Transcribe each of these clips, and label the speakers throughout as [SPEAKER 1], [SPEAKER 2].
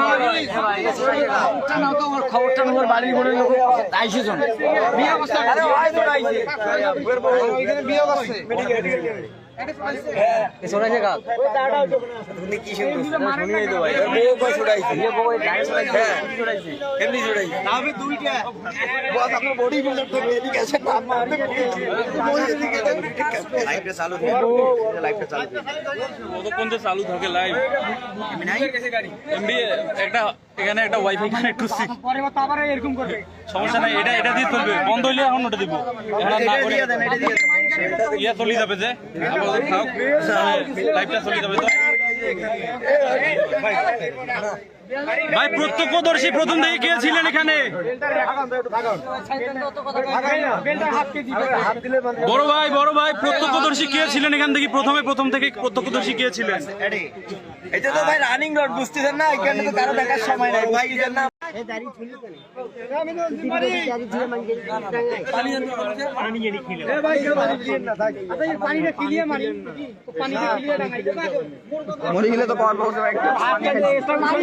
[SPEAKER 1] খবরটা নাও তো আমার খবরটা নেওয়ার বাড়ির বোনের লোক আইসে। জন বিয়ে অবস্থা হয় বিয়ে করছে সোনাইছে কাল তুমি কি শুনছো শুনিয়ে তো ভাই। বউ কই ছুড়াইছে বিয়ে বউ গাড়ি ছুড়াইছে ছুড়াইছে এমনি ছুড়াইছে আমি দুইটা। বস আপনার বডি বিল্ডার তো এদিকে আছে নাম মারতে লাইভটা চালু লাইভটা চালু
[SPEAKER 2] কতক্ষণ যে চালু থাকে লাইভ এমবি একটা এখানে একটা ওয়াইফাই কানেক্ট করছি।
[SPEAKER 1] পরে আবার এরকম করবে।
[SPEAKER 2] সমস্যা নাই এটা এটা দিয়ে চলবে। বন্ধ হইলে এখন ওটা দিব। এখন না করে। ইয়া চলে যাবে যে আপাতত থাক লাইভটা চলে যাবে তো ভাই প্রত্যক্ষদর্শী প্রথম থেকে কে ছিলেন এখানে? বড় ভাই বড় ভাই প্রত্যক্ষদর্শী কে ছিলেন এখান থেকে? প্রথমে প্রথম থেকে প্রত্যক্ষদর্শী কে ছিলেন?
[SPEAKER 3] এটা তো ভাই রানিং রোড বুঝতেছেন না? এখানে তো কারও দেখার সময় নাই। বুঝতেছেন না
[SPEAKER 1] পানিটা কিলিয়ে মারি
[SPEAKER 3] গেলে তো পাওয়ার পাওয়া
[SPEAKER 1] মারি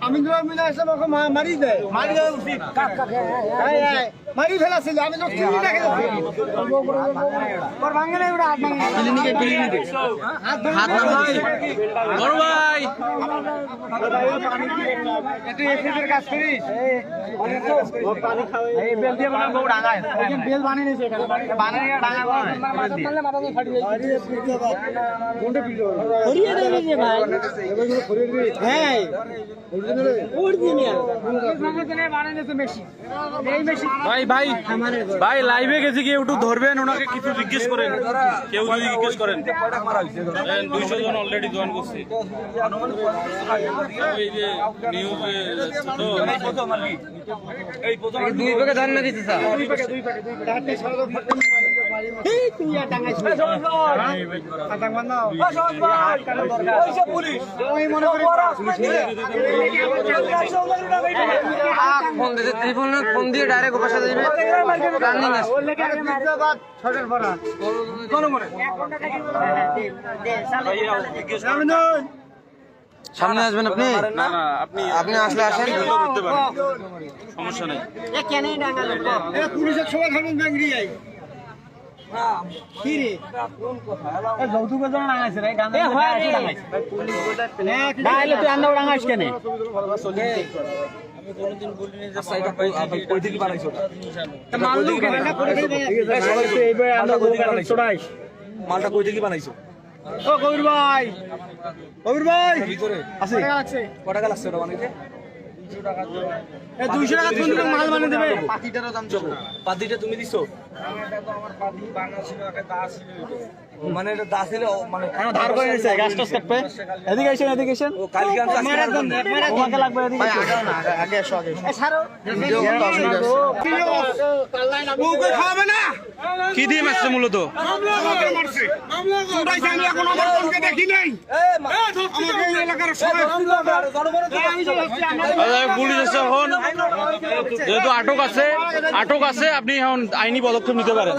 [SPEAKER 1] আমি মারি দেয়। মারি দেয় উচিত। মারি ফেলাছিল আমি তো কিনি দেখে তোর ভাঙে নাই ওটা হাত ভাঙে ক্লিনিকে ক্লিনিকে হাত ভাঙে
[SPEAKER 2] বড় ভাই।
[SPEAKER 1] একটু এসিদের কাজ করিস। এই বেল দিয়ে বানাবো বউ ডাঙায়। বেল বানিয়ে নিয়েছে এখানে। বানিয়ে ডাঙা মারলে মাথা তুললে মাথা তো ফাটি যায় কোনটা পিলো হরিয়ে দেবে যে ভাই। হ্যাঁ।
[SPEAKER 2] ভাই ভাই ভাই লাইভে গেছি কি একটু ধরবেন ওনাকে কিছু জিজ্ঞেস করেন। কেউ যদি জিজ্ঞেস করেন। দুইশো জন অলরেডি জয়েন করছে। এই যে নিউজে তো
[SPEAKER 1] দুই ভাগে ধারণা দিতে স্যার ফোন দিতে ত্রিফোন ফোন দিয়ে ডাইরেক্ট ওপার সাথে দিবে। রানিং আছে। সামনে আসবেন আপনি?
[SPEAKER 2] না না আপনি
[SPEAKER 1] আপনি আসলে আসেন।
[SPEAKER 2] করতে পারেন। সমস্যা নেই।
[SPEAKER 1] পুলিশের সবাই
[SPEAKER 3] মালটা কই থেকে বানাইছো?
[SPEAKER 1] ও কবির ভাই কবির ভাই আছে। আছে?
[SPEAKER 3] কত টাকা লাগছে ওটা বানাইতে?
[SPEAKER 1] এ 200 টাকা কোন দিন মাল বানিয়ে দেবে?
[SPEAKER 3] পাতিটারও দাম চলো পাতিটা তুমি দিছো? এটা দা ছিল। মানে
[SPEAKER 1] ধার করে নিছে গাছ টাছ কাটবে এদিকে আইছেন এদিকে
[SPEAKER 3] ও কালকে আমি
[SPEAKER 1] মেরা দেন মেরা তোমাকে লাগবে এদিকে আগে আগে এসো আগে এ ছাড়ো। খাবে না?
[SPEAKER 2] কি দিয়ে মারছে মূলত?
[SPEAKER 1] আমাকে মারছে চুড়াইছে আমি এখন আমার বোনকে দেখি নাই। আমাকে এই এলাকার সবাই। আমি তো। ভাবছি আমার
[SPEAKER 2] পুলিশ এসে এখন যেহেতু আটক আছে আটক আছে আপনি এখন আইনি পদক্ষেপ নিতে পারেন।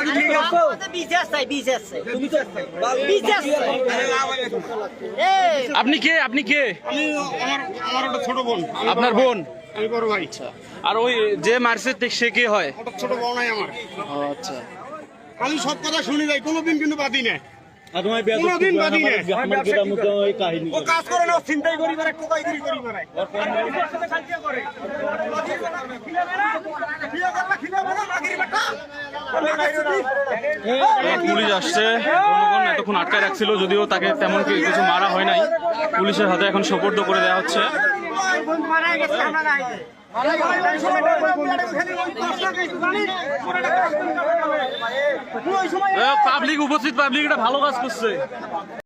[SPEAKER 2] আপনি কে আপনি কে
[SPEAKER 1] আমার আমার একটা ছোট বোন
[SPEAKER 2] আপনার বোন
[SPEAKER 1] আমি বড় ভাই
[SPEAKER 2] আর ওই যে মারছে সে কে হয়
[SPEAKER 1] ছোট বোন নাই আমার
[SPEAKER 2] আচ্ছা
[SPEAKER 1] আমি সব কথা শুনি যাই কোনোদিন কিন্তু বাদি না নেই করে
[SPEAKER 2] পুলিশ আসছে। জনগণ এতক্ষণ আটকায় রাখছিল, যদিও তাকে তেমন কিছু মারা হয় নাই। পুলিশের হাতে এখন সোপর্দ করে দেওয়া হচ্ছে। পাবলিক উপস্থিত পাবলিক এটা ভালো কাজ করছে।